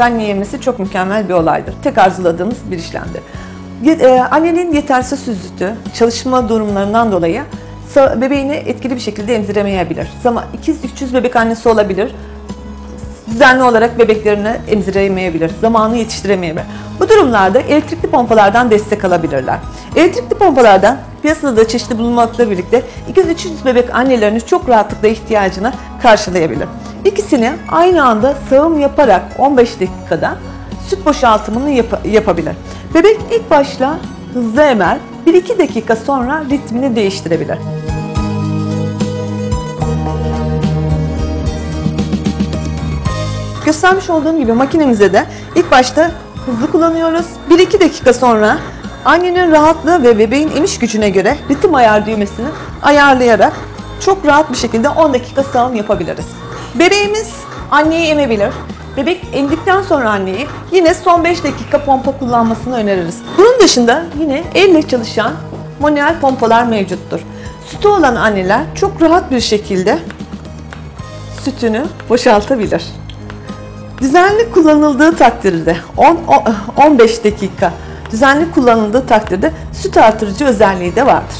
anne yemesi çok mükemmel bir olaydır. Tek arzuladığımız bir işlemdir. E, Annenin yetersiz süzütü, çalışma durumlarından dolayı bebeğini etkili bir şekilde emziremeyebilir. Zaman 200-300 bebek annesi olabilir. Düzenli olarak bebeklerini emziremeyebilir, zamanı yetiştiremeyebilir. Bu durumlarda elektrikli pompalardan destek alabilirler. Elektrikli pompalardan piyasada da çeşitli bulunmakla birlikte 200-300 bebek annelerinin çok rahatlıkla ihtiyacını karşılayabilir. İkisini aynı anda sağım yaparak 15 dakikada süt boşaltımını yap- yapabilir. Bebek ilk başta hızlı emer, 1-2 dakika sonra ritmini değiştirebilir. Göstermiş olduğum gibi makinemize de ilk başta hızlı kullanıyoruz. 1-2 dakika sonra annenin rahatlığı ve bebeğin emiş gücüne göre ritim ayar düğmesini ayarlayarak çok rahat bir şekilde 10 dakika sağım yapabiliriz. Bebeğimiz anneyi emebilir. Bebek emdikten sonra anneyi yine son 5 dakika pompa kullanmasını öneririz. Bunun dışında yine elle çalışan manuel pompalar mevcuttur. Sütü olan anneler çok rahat bir şekilde sütünü boşaltabilir. Düzenli kullanıldığı takdirde 10 15 dakika düzenli kullanıldığı takdirde süt artırıcı özelliği de vardır.